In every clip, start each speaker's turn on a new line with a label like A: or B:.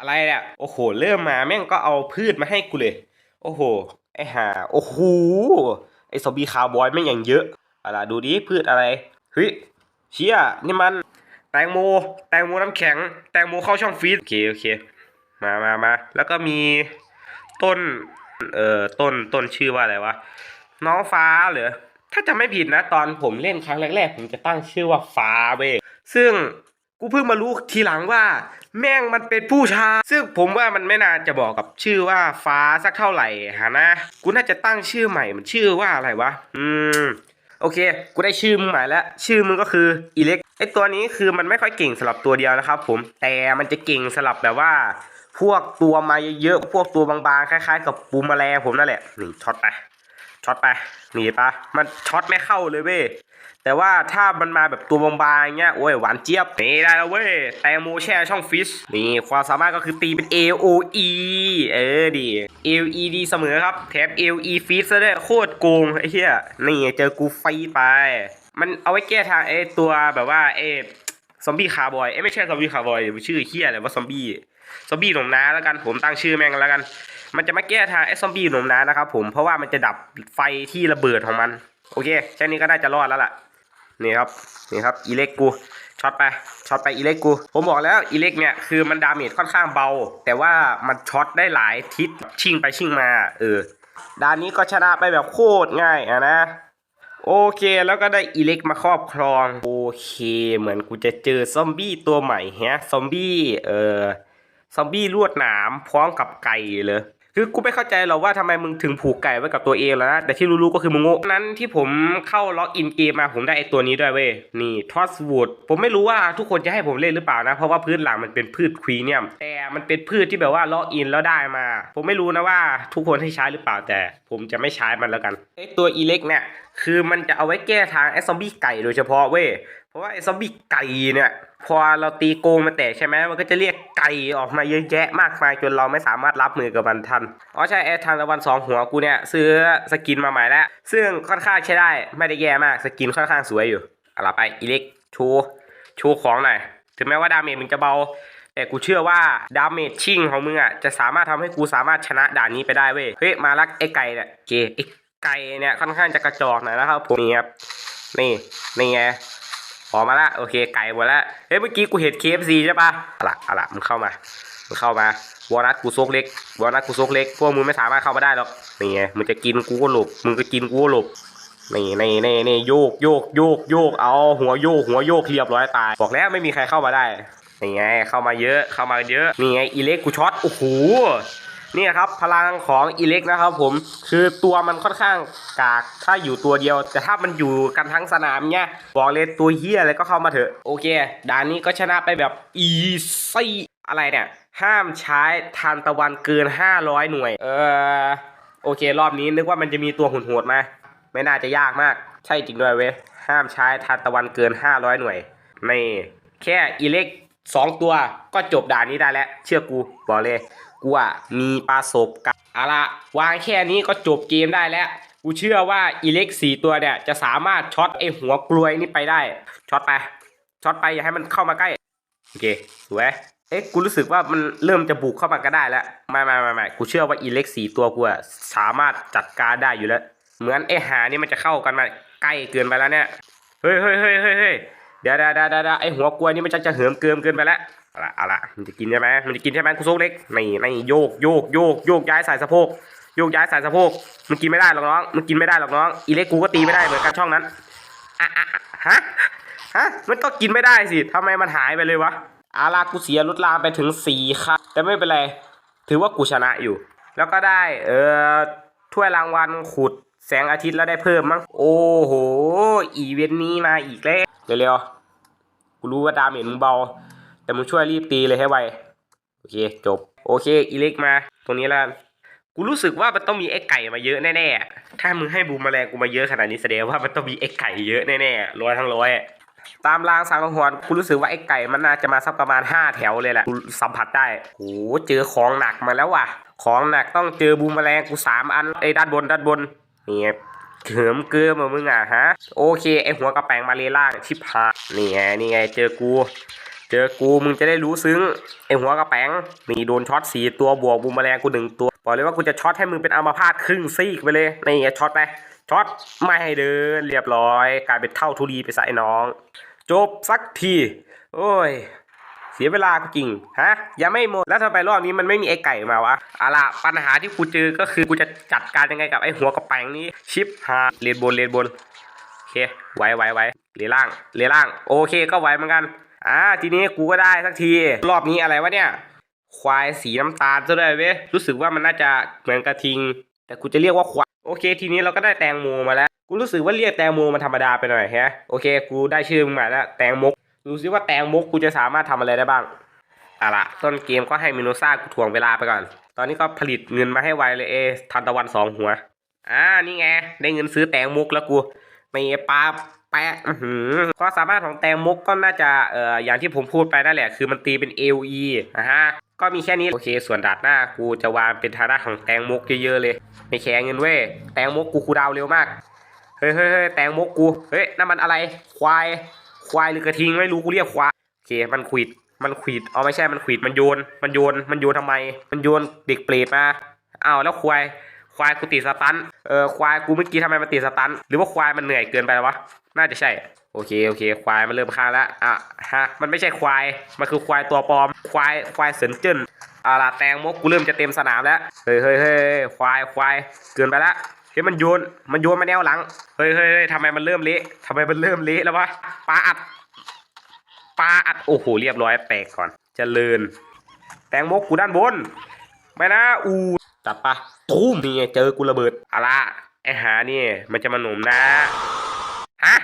A: อะไรเนี่ยโอ้โห เริ่มมาแม่งก็เอาพืชมาให้กูเลย โอ้โห ไอห่าโอ้โห ไอซอมบี้คาวบอยแม่งอย่างเยอะอะไรดูดิพืชอะไรเฮ้ยเชี่ยนี่มัน แตงโม แตงโมน้ำแข็ง แตงโมเข้าช่องฟรีซโอเคโอเค มามามาแล้วก็มีต้น เอ่อ ต้น ต้นชื่อว่าอะไรวะ น้องฟ้าเหรอ ถ้าจำไม่ผิดนะ ตอนผมเล่นครั้งแรกๆ ผมจะตั้งชื่อว่าฟ้าเว้ยซึ่งกูเพิ่งมารู้ทีหลังว่า แม่งมันเป็นผู้ชาย ซึ่งผมว่ามันไม่น่าจะบอกกับชื่อว่าฟ้าสักเท่าไหร่ฮะนะ กูน่าจะตั้งชื่อใหม่มันชื่อว่าอะไรวะ อืม โอเค กูได้ชื่อมึงใหม่แล้ว ชื่อมึงก็คืออิเล็ก ไอตัวนี้คือมันไม่ค่อยเก่งสำหรับตัวเดียวนะครับผม แต่มันจะเก่งสำหรับแบบว่า พวกตัวมาเยอะๆ พวกตัวบางๆ คล้ายๆ กับปูมาแลผมนั่นแหละนี่ช็อตไป ช็อตไปนี่ปะมันช็อตไม่เข้าเลยเว้ยแต่ว่าถ้ามันมาแบบตัวบางๆอย่างเงี้ยโอ้ยหวานเจี๊ยบนี่ได้แล้วเว้ยแตงโมแช่ช่องฟิชนี่ความสามารถก็คือตีเป็น AOE เออดี AOE ดีเสมอครับแถม AOE ฟีดซะด้วยโคตรโกงไอ้เหี้ยนี่เจอกูไฟไป มันเอาไว้แก้ทางไอ้ตัวแบบว่าไอ้ ซอมบี้คาร์บอยเอ้ยไม่ใช่ซอมบี้คาร์บอยชื่อเหี้ยอะไรว่าซอมบี้ซอมบี้หนุ่มน้าแล้วกันผมตั้งชื่อแม่งแล้วกัน มันจะมาแก้ทางไอ้ซอมบี้หนุ่มน้านะครับผมเพราะว่ามันจะดับไฟที่ระเบิดของมันโอเคแค่นี้ก็น่าจะรอดแล้วล่ะนี่ครับนี่ครับอีเล็กกูช็อตไปช็อตไปอีเล็กกูผมบอกแล้วอีเล็กเนี่ยคือมันดาเมจค่อนข้างเบา แต่ว่ามันช็อตได้หลายทิศชิงไปชิงมาเออด้านนี้ก็ชนะไปแบบโคตรง่ายอะนะ โอเคแล้วก็ได้อีเล็กมาครอบครอง โอเค เหมือนกูจะเจอซอมบี้ตัวใหม่แฮะซอมบี้เออซอมบี้ลวดหนามพร้อมกับไก่เลยคือกูไม่เข้าใจหรอกว่าทำไมมึงถึงผูกไก่ไว้กับตัวเองแล้วนะ แต่ที่รู้ๆก็คือมึงโง่นั้นที่ผมเข้าล็อกอินเกมมาผมได้ไอตัวนี้ด้วยเว้ย นี่ทอสวูดผมไม่รู้ว่าทุกคนจะให้ผมเล่นหรือเปล่านะ เพราะว่าพื้นหลังมันเป็นพืชควีเนียม แต่มันเป็นพืชที่แบบว่าล็อกอินแล้วได้มา ผมไม่รู้นะว่าทุกคนให้ใช้หรือเปล่าแต่ ผมจะไม่ใช้มันแล้วกันไอตัวอีเล็กเนี่ยคือมันจะเอาไว้แก้ทางไอซอมบี้ไก่โดยเฉพาะเว้ย เพราะว่าไอ้ซอมบี้ไก่เนี่ย พอเราตีโกงมันแตกใช่ไหมมันก็จะเรียกไก่ออกมาเยอะแยะมากมายจนเราไม่สามารถรับมือกับมันทัน อ๋อใช่ไอ้ทางตะวันสองหัวกูเนี่ยซื้อสกินมาใหม่แล้ว ซึ่งค่อนข้างใช้ได้ไม่ได้แย่มากสกินค่อนข้างสวยอยู่เอาล่ะไปอีเล็กโชว์โชว์ของหน่อย ถึงแม้ว่าดาเมจมึงจะเบาแต่กูเชื่อว่าดาเมจชิงของมึงอะจะสามารถทำให้กูสามารถชนะด่านนี้ไปได้เว้ย เฮ้ยมาลักไอ้ไก่เนี่ยเคไอ้ ไก่เนี่ยค่อนข้างจะกระจอกหน่อยนะครับผมนี่ครับนี่นี่ไงออกมาละโอเคไก่หมดละเฮ้ยเมื่อกี้กูเห็น KFC ใช่ปะอาละอาละมึงเข้ามามึงเข้ามาวอนัทกูซกเล็กวอนัทกูซกเล็กพวกมึงไม่สามารถเข้ามาได้หรอกนี่ไงมึงจะกินกูก็หลบมึงก็กินกูก็หลบนี่นี่นี่นี่โยกโยกโยกโยกเอาหัวโยกหัวโยกเรียบร้อยตาย บอกแล้วไม่มีใครเข้ามาได้นี่ไงเข้ามาเยอะเข้ามาเยอะนี่ไงอีเล็กกูช็อตโอ้โห นี่ครับพลังของอีเล็กนะครับผมคือตัวมันค่อนข้างกากถ้าอยู่ตัวเดียว แต่ถ้ามันอยู่กันทั้งสนามเนี่ยบอกเลยตัวเฮียอะไรก็เข้ามาเถอะ โอเคด่านนี้ก็ชนะไปแบบอีซี่อะไรเนี่ย ห้ามใช้ทานตะวันเกิน 500 หน่วย เออโอเค รอบนี้นึกว่ามันจะมีตัวหุ่นโหดมา ไม่น่าจะยากมาก ใช่จริงด้วยเว้ยห้ามใช้ทานตะวันเกิน 500 หน่วยในแค่อีเล็กสองตัวก็จบด่านนี้ได้แล้ว เชื่อกูบอกเลย กูอะมีประสบการณ์เอาละวางแค่นี้ก็จบเกมได้แล้ว กูเชื่อว่าอีเล็กสี่ตัวเนี่ย จะสามารถช็อตไอหัวกลวยนี่ไปได้ช็อตไปช็อตไปอย่าให้มันเข้ามาใกล้ โอเคสวยเอ๊ะกูรู้สึกว่ามันเริ่มจะบุกเข้ามาก็ได้แล้วไม่ไม่ไม่ไม่กูเชื่อว่าอีเล็กสี่ตัวกูอะสามารถจัดการได้อยู่แล้ว เหมือนไอหานี่มันจะเข้ากันมาใกล้เกินไปแล้วเนี่ยเฮ้ยเฮ้ยเฮ้ยเฮ้ยเฮ้ยเดี๋ยวเดี๋ยวเดี๋ยวเดี๋ยวไอหัวกลวยนี่มันจะจะเหิมเกิมเกินไปแล้ว เอาละเอาละมันจะกินใช่ไหมมันจะกินใช่ไหมกูโซกเล็กนี่นี่โยกโยกโยกโยกย้ายสายสะโพกโยกย้ายสายสะโพกมันกินไม่ได้หรอกน้องมันกินไม่ได้หรอกน้องอีเล็กกูก็ตีไม่ได้เหมือนกันช่องนั้นอะอะฮะฮะมันก็กินไม่ได้สิทำไมมันหายไปเลยวะอาลากูเสียรุดลามไปถึงสี่ครับแต่ไม่เป็นไร ถือว่ากูชนะอยู่ แล้วก็ได้เออถ้วยรางวัลขุดแสงอาทิตย์แล้วได้เพิ่มมั้งโอ้โหอีเวนต์นี้มาอีกแล้วเร็วๆกูรู้ว่าดาเมจมึงเบา แต่มึงช่วยรีบตีเลยให้ไวโอเคจบ โอเคอีเล็กมา ตรงนี้ล้วกันกูรู้สึกว่ามันต้องมีไอ้ไก่มาเยอะแน่ๆถ้ามึงให้บูมแมลงกูมาเยอะขนาดนี้แสดงว่ามันต้องมีไอ้ไก่เยอะแน่ๆร้อยทั้งร้อยตามรางสังหรณ์กูรู้สึกว่าไอ้ไก่มันน่าจะมาสักประมาณห้าแถวเลยแหละกูสัมผัสได้โอ้เจอของหนักมาแล้วว่ะ ของหนักต้องเจอบูมแมลงกูสามอันไอ้ด้านบนด้านบนนี่ไงเขิมเกลือมามึงอะฮะ โอเคไอหัวกระแปงมาเลล่างชิบหายนี่ไงนี่ไงเจอกู เจอกูมึงจะได้รู้ซึ้งไอหัวกระแปงนี่โดนช็อตสี่ตัวบวกบูมแมลงกูหนึ่งตัวบอกเลยว่ากูจะช็อตให้มึงเป็นอัมพาตครึ่งซีกไปเลยนี่ช็อตไปช็อตไม่ให้เดินเรียบร้อยกลายเป็นเท่าทุลีไปซะไอ้น้อง จบสักที โอ้ย เสียเวลาก็จริงฮะยังไม่หมดแล้วทำไมรอบนี้มันไม่มีไอ้ไก่มาวะอาล่ะปัญหาที่กูเจอก็คือกูจะจัดการยังไงกับไอ้หัวกระแปงนี้ชิปหาเลนบนเลนบนโอเคไหวไหวไหวเลล่างเลล่าง โอเคก็ไหวเหมือนกัน อ่าทีนี้กูก็ได้สักที รอบนี้อะไรวะเนี่ย ควายสีน้ำตาลซะด้วยเว้ยรู้สึกว่ามันน่าจะเหมือนกระทิง แต่กูจะเรียกว่าควายโอเค ทีนี้เราก็ได้แตงโมมาแล้ว กูรู้สึกว่าเรียกแตงโมมันธรรมดาไปหน่อยแฮะโอเค กูได้ชื่อมึงมาแล้วแตงมกดูซิว่าแตงมกกูจะสามารถทำอะไรได้บ้างเอาละต้นเกมก็ให้มิโนซ่ากูถ่วงเวลาไปก่อน ตอนนี้ก็ผลิตเงินมาให้ไวเลยเอทันตะวันสองหัวอ่านี่ไงได้เงินซื้อแตงมกแล้วกูไม่ปลา แปะหือความสามารถของแตงมุกก็น่าจะเอ่ออย่างที่ผมพูดไปนั่นแหละ คือมันตีเป็น AOE นะฮะก็มีแค่นี้โอเค ส่วนดาดหน้ากูจะวางเป็นฐานะของแตงมุกเยอะๆเลยไม่แคร์เงินเว้ยแตงมุกกูคูดาวเร็วมากเฮ้ยเฮ้ยเฮ้ยแตงมุกกูเฮ้ยนั่นมันอะไรควายควายหรือกระทิงไม่รู้กูเรียกควายโอเคมันขวิดมันขวิดเอาไม่ใช่มันขวิดมันโยน มันโยนมันโยนทำไม มันโยนเด็กเปรตมาอ้าวแล้วควายควายกูติดสตันเออควายกูเมื่อกี้ทำไมมันติดสตันหรือว่าควายมันเหนื่อยเกินไปวะ น่าจะใช่ โอเคโอเค ควายมันเริ่มค้างแล้วอะฮะมันไม่ใช่ควายมันคือควายตัวปลอม ควายควายเสินเจิ้นเอาล่ะแตงมกกูเริ่มจะเต็มสนามแล้วเฮ้ยเฮ้ยเฮ้ยควายควายเกินไปละเฮ้ยมันโยนมันโยนมาแนวหลังเฮ้ยเฮ้ยเฮ้ยทำไมมันเริ่มเละทำไมมันเริ่มเละแล้ววะปลาอัดปลาอัดโอ้โหเรียบร้อยแตกก่อนเจริญ แตงโมกกูด้านบนไม่นะอูตัดปะตูมนี่เจอกูระเบิดอาละไอหานี่มันจะมาหนุ่มนะ ฮะ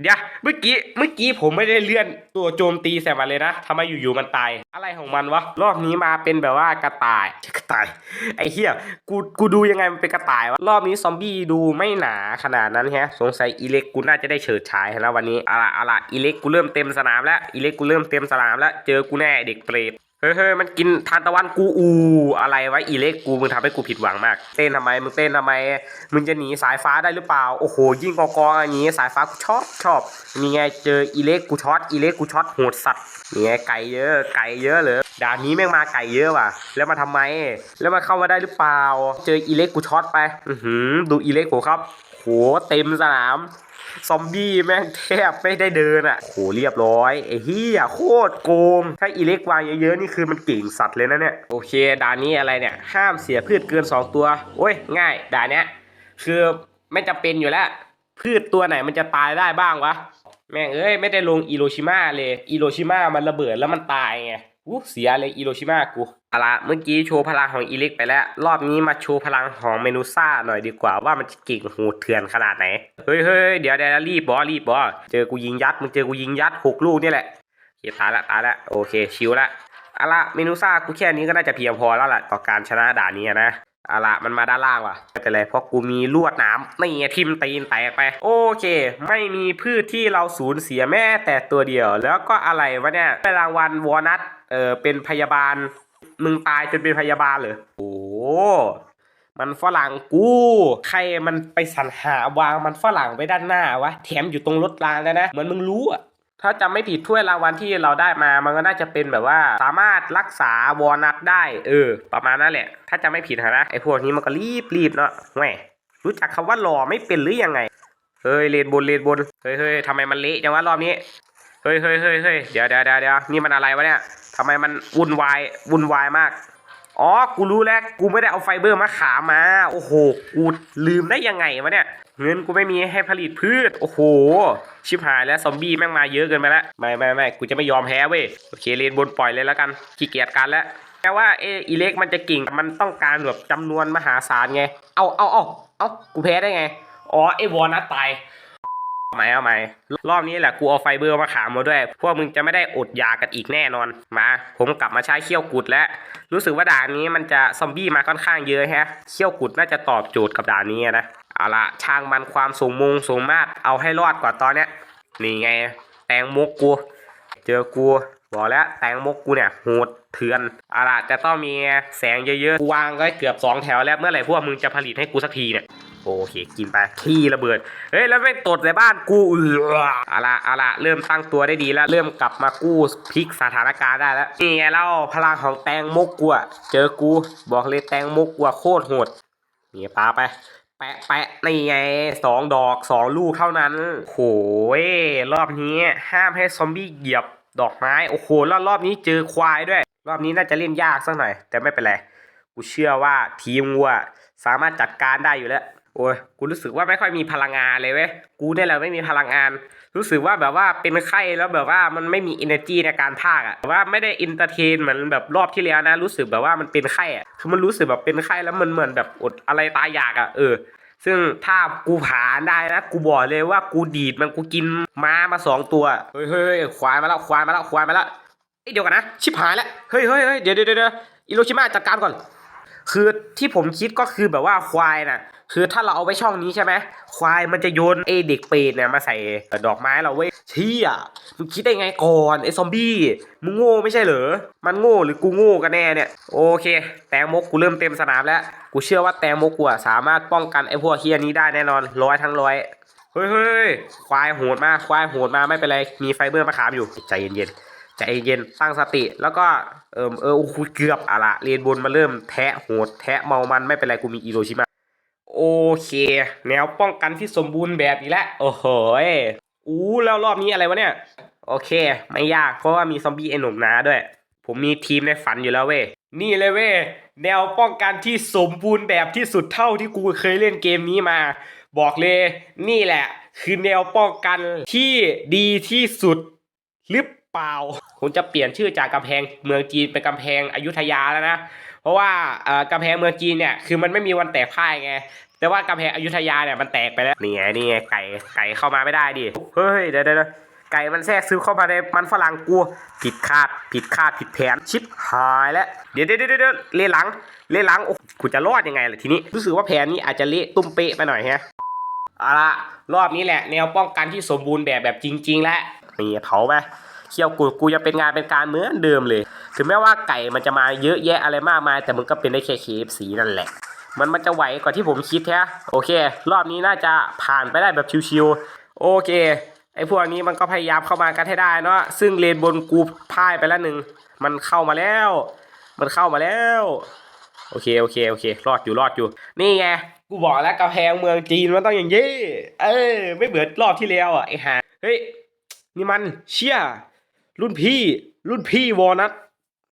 A: เดี๋ยว เมื่อกี้ เมื่อกี้ผมไม่ได้เลื่อนตัวโจมตีใส่มันเลยนะทำไมอยู่ๆมันตาย อะไรของมันวะ รอบนี้มาเป็นแบบว่ากระต่าย กระต่าย ไอ้เหี้ย กู กูดูยังไงมันเป็นกระต่ายวะ รอบนี้ซอมบี้ดูไม่หนาขนาดนั้นแฮะ สงสัยอีเล็กกูน่าจะได้เฉิดฉายแล้ววันนี้อาละอาละอีเล็กกูเริ่มเต็มสนามแล้ว อีเล็กกูเริ่มเต็มสนามแล้ว เจอกูแน่เด็กเปรต เฮ้ยเฮ้มันกินทานตะวันกูอูอะไรไวะอีเล็กกูมึงทำให้กูผิดหวังมาก เต้นทำไมมึงเต้นทำไม มึงจะหนีสายฟ้าได้หรือเปล่า โอ้โห ยิ่งกอกออย่างนี้สายฟ้ากูชอบชอบนี่ไงเจออีเล็กกูช็อตอีเล็กกูช็อตโหดสัตว์นี่ไงไก่เยอะไก่เยอะเลยด่านนี้แม่งมาไก่เยอะว่ะ แล้วมาทำไม แล้วมาเข้ามาได้หรือเปล่า เจออีเล็กกูช็อตไป อือหือดูอีเล็กกูครับ โหเต็มสนาม ซอมบี้แม่งแทบไม่ได้เดินอะโหเรียบร้อยไอ้เฮียโคตรโกง ถ้าอีเล็กวางเยอะๆนี่คือมันเก่งสัตว์เลยนะเนี่ย โอเคด่านนี้อะไรเนี่ย ห้ามเสียพืชเกิน 2 ตัว โอ้ย ง่ายด่านเนี้ยคือไม่จำเป็นอยู่แล้ว พืชตัวไหนมันจะตายได้บ้างวะ แม่งเอ้ยไม่ได้ลงอิโรชิมาเลยอิโรชิมามันระเบิดแล้วมันตายไง อู้เสียเลยอิโรชิมากูเอาละเมื่อกี้โชว์พลังของอีลิกไปแล้ว รอบนี้มาโชว์พลังของเมนูซ่าหน่อยดีกว่าว่ามันจะเก่งโหดเถื่อนขนาดไหน เฮ้ยเฮ้ยเดี๋ยวเดี๋ยวรีบบอรีบบอเจอกูยิงยัดมึงเจอกูยิงยัดหกลูกนี่แหละเสียตายละตายละโอเคชิวละเอาละเมนูซ่ากูแค่นี้ก็น่าจะเพียงพอแล้วล่ะต่อการชนะด่านนี้นะ อาละมันมาด้านล่างว่ะไม่เป็นไรเพราะกูมีลวดน้ำนี่ทิมตีนแตกไป โอเค ไม่มีพืชที่เราสูญเสียแม้แต่ตัวเดียว แล้วก็อะไรวะเนี่ยได้รางวัลวอนัทเออเป็นพยาบาล มึงตายจนเป็นพยาบาลเหรอโอ้มันฝรั่งกูใครมันไปสรรหาวางมันฝรั่งไว้ด้านหน้าวะแถมอยู่ตรงรถรางแล้วนะเหมือนมึงรู้อะ ถ้าจำไม่ผิดถ้วยรางวัลที่เราได้มา มันก็น่าจะเป็นแบบว่า สามารถรักษาวอนัทได้ เออ ประมาณนั้นแหละ ถ้าจำไม่ผิดนะไอพวกนี้มันก็รีบรีบเนาะแหมรู้จักคำว่าหล่อไม่เป็นหรือยังไง เฮ้ยเลนบนเลนบน เฮ้ยเฮ้ยทำไมมันเละจังวะรอบนี้ เฮ้ยเฮ้ยเฮ้ยเฮ้ยเดี๋ยวเดี๋ยวเดี๋ยวเดี๋ยวนี่มันอะไรวะเนี่ยทำไมมันวุ่นวายวุ่นวายมาก อ๋อ กูรู้แล้ว กูไม่ได้เอาไฟเบอร์มาขามมา โอ้โห กูลืมได้ยังไงวะเนี่ย เงินกูไม่มีให้ผลิตพืช โอ้โห ชิบหายแล้วซอมบี้แม่งมาเยอะเกินไปแล้ว ไม่ไม่ไม่กูจะไม่ยอมแพ้เว้ย โอเคเลนบนปล่อยเลยแล้วกัน ขี้เกียจกันแล้วแค่ว่าเออีเล็กมันจะเก่ง มันต้องการแบบจำนวนมหาศาลไง เอาเอาเอาเอากูแพ้ได้ไง อ๋อไอวอนัทตาย เอาไหมเอาไหมรอบนี้แหละกูเอาไฟเบอร์มาขามมาด้วย พวกมึงจะไม่ได้อดยากันอีกแน่นอน มา ผมกลับมาใช้เขี้ยวกุดแล้ว รู้สึกว่าด่านนี้มันจะซอมบี้มาค่อนข้างเยอะแฮะ เขี้ยวกุดน่าจะตอบโจทย์กับด่านนี้นะ เอาละช่างมันความสูงมงสูงมาตรเอาให้รอดกว่าตอนเนี้ย นี่ไง แตงมุกกู เจอกูบอกแล้วแตงมกกูเนี่ยโหดเถื่อนเอาละจะต้องมีแสงเยอะๆกูวางไว้เกือบสองแถวแล้วเมื่อไหร่พวกมึงจะผลิตให้กูสักทีเนี่ย โอเคกินไปขี้ระเบิด เฮ้ย แล้วไม่ตดในบ้านกูเออเอาละเอาละเริ่มตั้งตัวได้ดีแล้ว เริ่มกลับมากู้พลิกสถานการณ์ได้แล้วนี่ไงเล่าพลังของแตงมกกูเจอกูบอกเลยแตงมกกูโคตรโหดนี่ปาไปแปะแปะนี่ไงสองดอกสองลูกเท่านั้นโหยรอบนี้ห้ามให้ซอมบี้เหยียบดอกไม้โอ้โหแล้วรอบนี้เจอควายด้วย รอบนี้น่าจะเล่นยากสักหน่อย แต่ไม่เป็นไรกูเชื่อว่าทีมวัวสามารถจัดการได้อยู่แล้ว โอ้ยกูรู้สึกว่าไม่ค่อยมีพลังงานเลยเว้ย กูเนี่ยแหละไม่มีพลังงาน รู้สึกว่าแบบว่าเป็นไข้แล้วแบบว่ามันไม่มี energy ในการพากอะแบบว่าไม่ได้ entertain เหมือนแบบรอบที่แล้วนะ รู้สึกแบบว่ามันเป็นไข้อะคือมันรู้สึกแบบเป็นไข้แล้วมันเหมือนแบบอดอะไรตายอยากอะเออ ซึ่งถ้ากูผ่านได้นะ กูบอกเลยว่ากูดีดมันกูกินม้ามาสองตัว เฮ้ยเฮ้ยควายมาแล้วควายมาแล้วควายมาแล้วเอ้ยเดี๋ยวกันนะ ชิบหายแล้วเฮ้ยเฮ้ยเฮ้ยเดี๋ยวเดี๋ยวเดี๋ยวอิโรชิมาจัดการก่อน คือที่ผมคิดก็คือแบบว่าควายน่ะ คือถ้าเราเอาไว้ช่องนี้ใช่ไหมควายมันจะโยนไอเด็กเปรตเนี่ยมาใส่ดอกไม้เราเว้ยเชี่ยมึงคิดได้ไงก่อนไอซอมบี้มึงโง่ไม่ใช่เหรอมันโง่หรือกูโง่กันแน่เนี่ยโอเค แตงมกกูเริ่มเต็มสนามแล้วกูเชื่อว่าแตงมกกูอะสามารถป้องกันไอพวกเฮียนี้ได้แน่นอนร้อยทั้งร้อยเฮ้ยเฮ้ยควายโหดมากควายโหดมาไม่เป็นไรมีไฟเบอร์มะขามอยู่ใจเย็นๆใจเย็นตั้งสติแล้วก็เอิมเออโอ้โหเกือบอะละเรียนบนมาเริ่มแทะโหดแทะเมามันไม่เป็นไรกูมีอิโรชิมา โอเค แนวป้องกันที่สมบูรณ์แบบอีกแล้ว โอ้โหอู้แล้วรอบนี้อะไรวะเนี่ย โอเค ไม่ยากเพราะว่ามีซอมบี้ไอหนุ่มนาด้วย ผมมีทีมในฝันอยู่แล้วเว้ย นี่เลยเว้ย แนวป้องกันที่สมบูรณ์แบบที่สุดเท่าที่กูเคยเล่นเกมนี้มา บอกเลย นี่แหละ คือแนวป้องกันที่ดีที่สุดหรือเปล่าผมจะเปลี่ยนชื่อจากกำแพงเมืองจีนเป็นกำแพงอยุธยาแล้วนะ เพราะว่าอ่อกำแพงเมืองจีนเนี่ยคือมันไม่มีวันแตกพ่ายไง แต่ว่ากำแพงอยุธยาเนี่ยมันแตกไปแล้วนี่ไงนี่ไงไก่ไก่เข้ามาไม่ได้ดิเฮ้ยเดี๋ยวเดี๋ยวเดี๋ยวไก่มันแทรกซึมเข้ามาในมันฝรั่งกูผิดคาดผิดคาดผิดแผนชิปหายแล้วเดี๋ยวเดี๋ยวเดี๋ยวเดี๋ยวเลหลังเลหลังโอ้กูจะรอดยังไงล่ะทีนี้รู้สึกว่าแผนนี้อาจจะเละตุ้มเป๊ะไปหน่อยฮะเอาละรอบนี้แหละแนวป้องกันที่สมบูรณ์แบบแบบจริง ๆ แล้วนี่เผาไปเคี่ยวกูกูจะเป็นงานเป็นการเหมือนเดิมเลย ถึงแม้ว่าไก่มันจะมาเยอะแยะอะไรมากมาย แต่มันก็เป็นได้แค่ KFC นั่นแหละ มันมันจะไหวกว่าที่ผมคิดแท้โอเค รอบนี้น่าจะผ่านไปได้แบบชิวๆโอเคไอ้พวกนี้มันก็พยายามเข้ามากันให้ได้เนาะซึ่งเลนบนกูพ่ายไปแล้วหนึ่งมันเข้ามาแล้ว มันเข้ามาแล้ว โอเคโอเคโอเค รอดอยู่รอดอยู่ นี่ไงกูบอกแล้วกำแพงเมืองจีนมันต้องอย่างนี้เออไม่เหมือนรอบที่แล้วอะไอ้ห่าเฮ้ยนี่มันเชี่ยรุ่นพี่ รุ่นพี่วอนัท